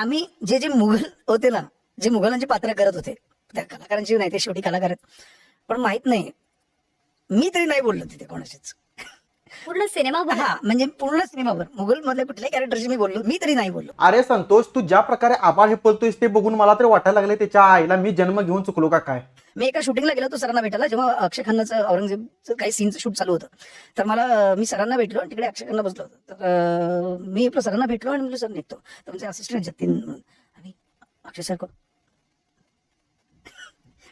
आम्ही जे जे मुघल होते ना जे मुघलांची पात्र करत होते त्या कलाकारांची नाही ते शेवटी कलाकार आहेत. पण माहीत नाही मी तरी नाही बोललो तिथे कोणाशीच. पूर्ण सिनेमा हा म्हणजे पूर्ण सिनेमावर मुघल मधल्या कुठल्याही कॅरेक्टरशी मी बोललो मी तरी नाही बोललो. अरे संतोष तू ज्या प्रकारे आभाळ हे पळतोयस ते बघून मला तरी वाटायला लागले त्याच्या आईला मी जन्म घेऊन चुकलो का काय? मी एका शूटिंगला गेलो होतो सरांना भेटायला जेव्हा अक्षय खन्नाचं औरंगजेबचं काही सीनचं शूट चालू होतं. तर मला मी सरांना भेटलो आणि तिकडे अक्षय खन्ना बसलो होतो. तर मी आपलं सरांना भेटलो आणि म्हटलं सर निघतो. तर म्हणजे असिस्टंट जतीन आणि अक्षय सर कोण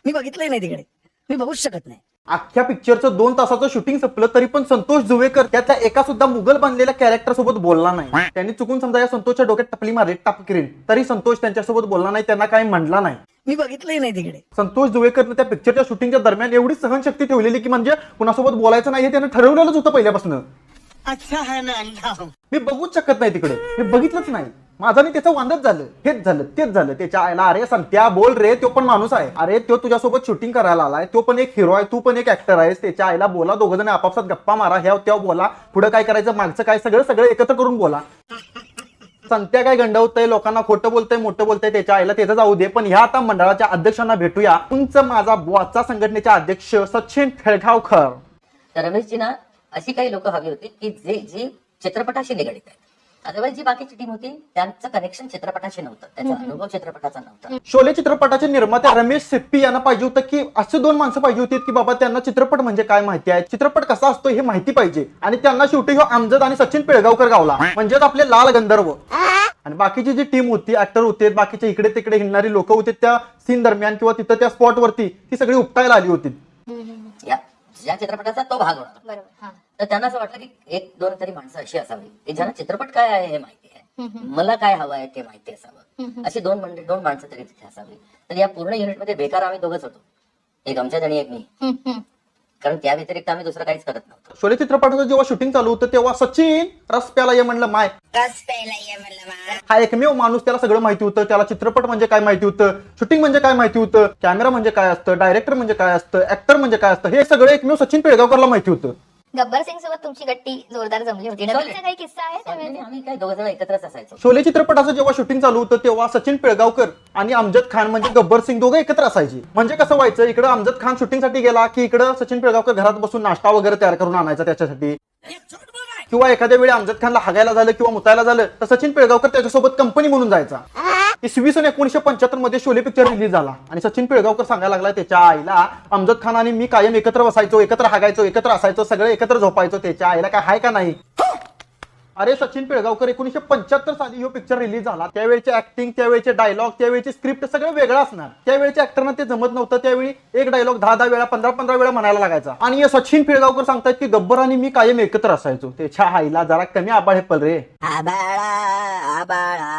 मी बघितलंही नाही तिकडे. मी बघूच शकत नाही. अख्ख्या पिक्चरचं दोन तासाचं शूटिंग संपलं तरी पण संतोष जुवेकर त्यातल्या एका सुद्धा मुघल बनलेल्या कॅरेक्टर सोबत बोलला नाही. त्यांनी चुकून समजा या संतोषच्या डोक्यात टपली मारली टापकिरीन तरी संतोष त्यांच्यासोबत बोलला नाही त्यांना काही म्हणला नाही. मी बघितलंही नाही तिकडे. संतोष जुवेकरनं त्या पिक्चरच्या शूटिंगच्या दरम्यान एवढी सहनशक्ती ठेवलेली की म्हणजे कुणासोबत बोलायचं नाही हे त्यानं ठरवलेलंच होतं पहिल्यापासून. अच्छा मी बघूच शकत नाही तिकडे. मी बघितलंच नाही. माझं आणि त्याचं वांदच झालं. हेच झालं तेच झालं. त्याच्या आईला अरे संत्या बोल रे तो पण माणूस आहे. अरे तो तुझ्यासोबत शूटिंग करायला आलाय. तो पण एक हिरो आहे तू पण एक ऍक्टर आहेस. त्याच्या आईला बोला दोघं जण आपापसात गप्पा मारा ह्या त्या बोला. पुढे काय करायचं मागचं काय सगळं सगळं एकत्र करून बोला. संत्या काय गंडवतय लोकांना खोटं बोलतंय मोठं बोलतंय त्याच्या आईला त्याचं जाऊ दे. पण ह्या आता मंडळाच्या अध्यक्षांना भेटूया. उंच माझा बॉचा संघटनेचे अध्यक्ष सचिन खेळगावकर. तर रमेशजी ना अशी काही लोक हवी होती की जे जी चित्रपटाशी निगडित आहेत. अदरवाईज जी बाकीची टीम होती त्यांचं कनेक्शन चित्रपटाशी नव्हतं. त्याचा अनुभव चित्रपटाचा नव्हता. शोले चित्रपटाचे निर्माते रमेश सिप्पी यांना पाहिजे होतं की असे दोन माणसं पाहिजे होती की बाबा त्यांना चित्रपट म्हणजे काय माहिती आहे? चित्रपट कसा असतो हे माहिती पाहिजे. आणि त्यांना शेवटी ह्यो आमजद आणि सचिन पिळगावकर गावला. म्हणजेच आपले लाल गंधर्व. आणि बाकीची जी टीम होती ऍक्टर होते बाकीचे इकडे तिकडे हिंडणारी लोक होते त्या सीन दरम्यान किंवा तिथं त्या स्पॉट वरती ती सगळी उपटायला आली होती. या ज्या चित्रपटाचा तो भाग होता. बरोबर. हा. तर त्यांना असं वाटलं की एक दोन तरी माणसं अशी असावी. की ज्यांना चित्रपट काय आहे हे माहिती आहे. मला काय हवं आहे ते माहिती असावं. अशी दोन म्हणजे दोन माणसं तरी तिथे असावी. तर या पूर्ण युनिटमध्ये बेकार आम्ही दोघच होतो. एक आमच्यात आणि एक मी. कारण त्या व्यतिरिक्त आम्ही दुसरं काहीच करत नव्हतो. शोले चित्रपटाचं जेव्हा शूटिंग चालू होतं तेव्हा सचिन रस्त्याला ये म्हणलं माय. पहला ये मतलब हा एकमेव माणूस त्याला सगळं माहिती होतं. त्याला चित्रपट म्हणजे काय माहिती होतं? शूटिंग म्हणजे काय माहिती होतं? कॅमेरा म्हणजे काय असतं? डायरेक्टर म्हणजे काय असतं? ऍक्टर म्हणजे काय असतं? हे सगळं एकमेव सचिन पिळगावकरला माहिती होतं. गब्बर सिंग सोबत तुमची गट्टी जोरदार जमली होती. नवीनचा काही किस्सा आहे? आम्ही काय दोघ जण एकत्रच असायचो. शोले चित्रपटाचं जेव्हा शूटिंग चालू होतं तेव्हा सचिन पिळगावकर आणि अमजद खान म्हणजे गब्बर सिंग दोघं एकत्र असायचे. म्हणजे कसं व्हायचं इकडं अमजद खान शूटिंगसाठी गेला की इकडं सचिन पिळगावकर घरात बसून नाश्ता वगैरे तयार करून आणायचा त्याच्यासाठी? किंवा एखाद्या वेळी अमजद खानला हागायला झालं किंवा मुतायला झालं तर सचिन पिळगावकर त्याच्यासोबत कंपनी म्हणून जायचा. इसवी सन एकोणीशे पंच्याहत्तरमध्ये शोले पिक्चर रिलीज झाला. आणि सचिन पिळगावकर सांगायला लागला त्याच्या आईला अमजद खान आणि मी कायम एकत्र बसायचो एकत्र हागायचो एकत्र असायचो सगळे एकत्र झोपायचो त्याच्या आईला काय हाय का नाही? अरे सचिन पिळगावकर एकोणीशे पंच्याहत्तर साली ह्यो पिक्चर रिलीज झाला. त्यावेळेचे ऍक्टिंग त्यावेळेचे डायलॉग त्यावेळेची स्क्रिप्ट सगळं वेगळं असणार. त्यावेळेच्या ऍक्टरना ते जमत नव्हतं. त्यावेळी एक डायलॉग दहा दहा वेळा पंधरा पंधरा वेळा म्हणायला लागायचा. आणि हे सचिन पिळगावकर सांगतायत की गब्बर आणि मी कायम एकत्र असायचो. त्याच्या आईला जरा कमी आबाळ हे पल रे. आबाळा आबाळा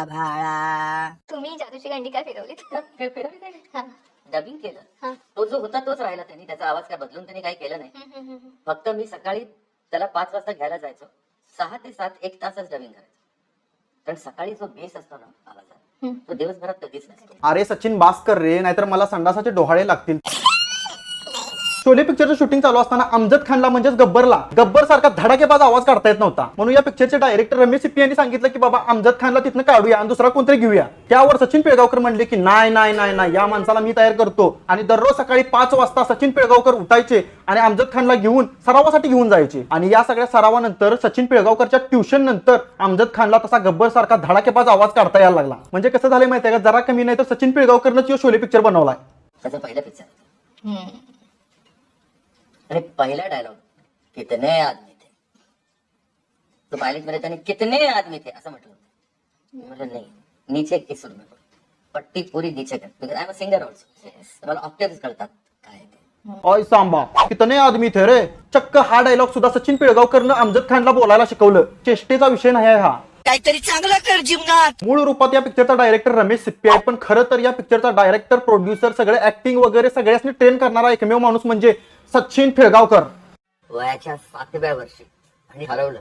आभाळा. तुम्ही जादूची गंडी काय फिरवली हा. डबिंग हा. केलं तो जो होता तोच राहिला त्यांनी. त्याचा आवाज काय बदलून त्यांनी काही केलं नाही. फक्त मी सकाळी त्याला पाच वाजता घ्यायला जायचो. सहा ते सात एक तासच डबिंग करायचो. कारण सकाळी जो बेस असतो ना आवाजात तो दिवसभरात कधीच नसतो. अरे सचिन बासकर रे नाहीतर मला संडासाचे डोहाळे लागतील. शोले पिक्चरचं शूटिंग चालू असताना अमजद खानला म्हणजेच गब्बरला. गब्बर सारखा धडाकेबाज आवाज काढता येत नव्हता. म्हणून या पिक्चरचे डायरेक्टर रमेश सिप्पी यांनी सांगितलं की बाबा अमजद खानला तिथनं काढूया आणि दुसरा कोणतरी घेऊया. त्यावर सचिन पिळगावकर म्हणले की नाही नाही नाही नाही या माणसाला मी तयार करतो. आणि दररोज सकाळी पाच वाजता सचिन पिळगावकर उठायचे आणि अमजद खानला घेऊन सरावासाठी घेऊन जायचे. आणि या सगळ्या सरावानंतर सचिन पिळगावकरच्या ट्युशन नंतर अमजद खानला तसा गब्बर सारखा धडाकेबाज आवाज काढता यायला लागला. म्हणजे कसं झालं माहितीये का? जरा कमी नाही तर सचिन पिळगावकरनं शोले पिक्चर बनवलाय. त्याचा पहिला पिक्चर अरे पहिला डायलॉग कितने आदमी थे? तो पायलटमध्ये त्याने कितने आदमी थे? असं म्हटलं म्हटलं नाही नीचे की सुर. पट्टी पुरी नीचे कर. Because I am a singer also मला ऑक्टेव्ह कळतात काय ते. ऑय सांबा कितने आदमी थे रे? चक्क हा डायलॉग सुद्धा सचिन पिळगावकरनं अमजद खानला बोलायला शिकवलं. चेष्टेचा विषय नाही आहे हा. काहीतरी चांगलं कर जीवनात. मूळ रूपात या पिक्चरचा डायरेक्टर रमेश सिप्पी आहे. पण खरं तर या पिक्चरचा डायरेक्टर प्रोड्युसर सगळे ऍक्टिंग वगैरे सगळ्यांनी ट्रेन करणारा एकमेव माणूस म्हणजे सचिन पिळगावकर. वयाच्या सातव्या वर्षी आणि ठरवलं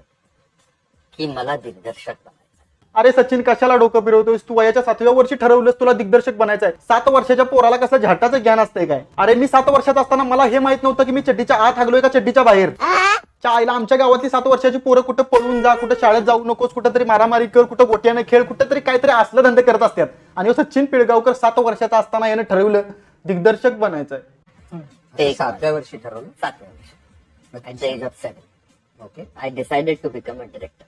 की मला दिग्दर्शक बनायचं अरे सचिन कशाला डोकं फिरवतोयस? तू वयाच्या सातव्या वर्षी ठरवलंस तुला दिग्दर्शक बनायचं आहे सात वर्षाच्या पोराला कसं झाटाचं ज्ञान असतंय काय? अरे मी सात वर्षात असताना मला हे माहीत नव्हतं की मी चड्डीच्या आत हागलोय का चड्डीच्या बाहेर? च्या आईला आमच्या गावातली सात वर्षाची पोरं कुठं पळून जा कुठं शाळेत जाऊ नकोस कुठं तरी मारामारी कर कुठं गोट्याने खेळ कुठं तरी काहीतरी असलं धंदे करत असतात. आणि सचिन पिळगावकर सात वर्षाचा असताना यानं ठरवलं दिग्दर्शक बनायचं आहे ते सातव्या वर्षी ठरवलं सातव्या वर्षी. Age of seven okay I decided to become a director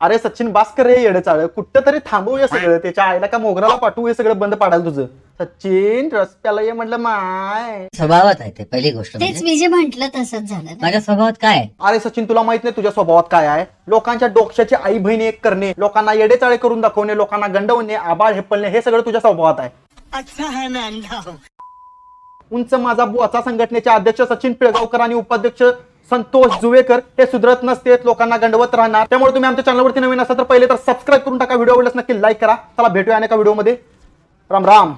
अरे सचिन बास्कर रे येडचाळ कुठं तरी थांबवू हे सगळं. त्याच्या आईला का मोगराला पाठवू हे सगळं बंद पाडायला तुझं? सचिन रस्त्याला ये म्हटलं माय. स्वभावात आहे ते पहिली गोष्ट तेच म्हणजे. मी जे म्हंटल तसंच झालं ना. माझ्या स्वभावात काय? आहे? अरे सचिन तुला माहीत नाही तुझ्या स्वभावात काय आहे? लोकांच्या डोक्याची आई बहिणी एक करणे लोकांना येडेचाळे करून दाखवणे लोकांना गंडवणे आबाळ हेपलणे हे सगळं तुझ्या स्वभावात आहे. अच्छा है ना अंधा हूँ उंच माझा बुवाचा संघटनेचे अध्यक्ष सचिन पिळगावकर आणि उपाध्यक्ष संतोष जुवेकर हे सुधरत नसतेत लोकांना गंडवत राहणार. त्यामुळे तुम्ही आमच्या चॅनलवरती नवीन असाल तर पहिले तर सबस्क्राईब करून टाका व्हिडिओ आवडल्यास नक्की लाईक करा. चला भेटूया अनेका व्हिडिओमध्ये. राम राम.